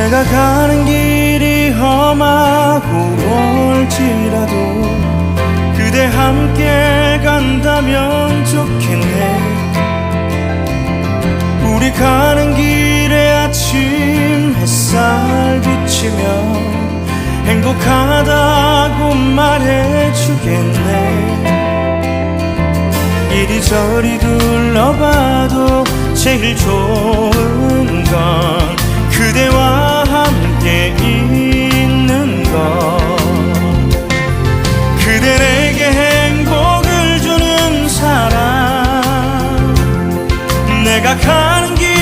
내가 가는 길이 험하고 멀지라도 그대 함께 간다면 좋겠네. 우리 가는 길에 아침 햇살 비치며 행복하다고 말해주겠네. 이리저리 둘러봐도 제일 좋은 건 내가 가는 길.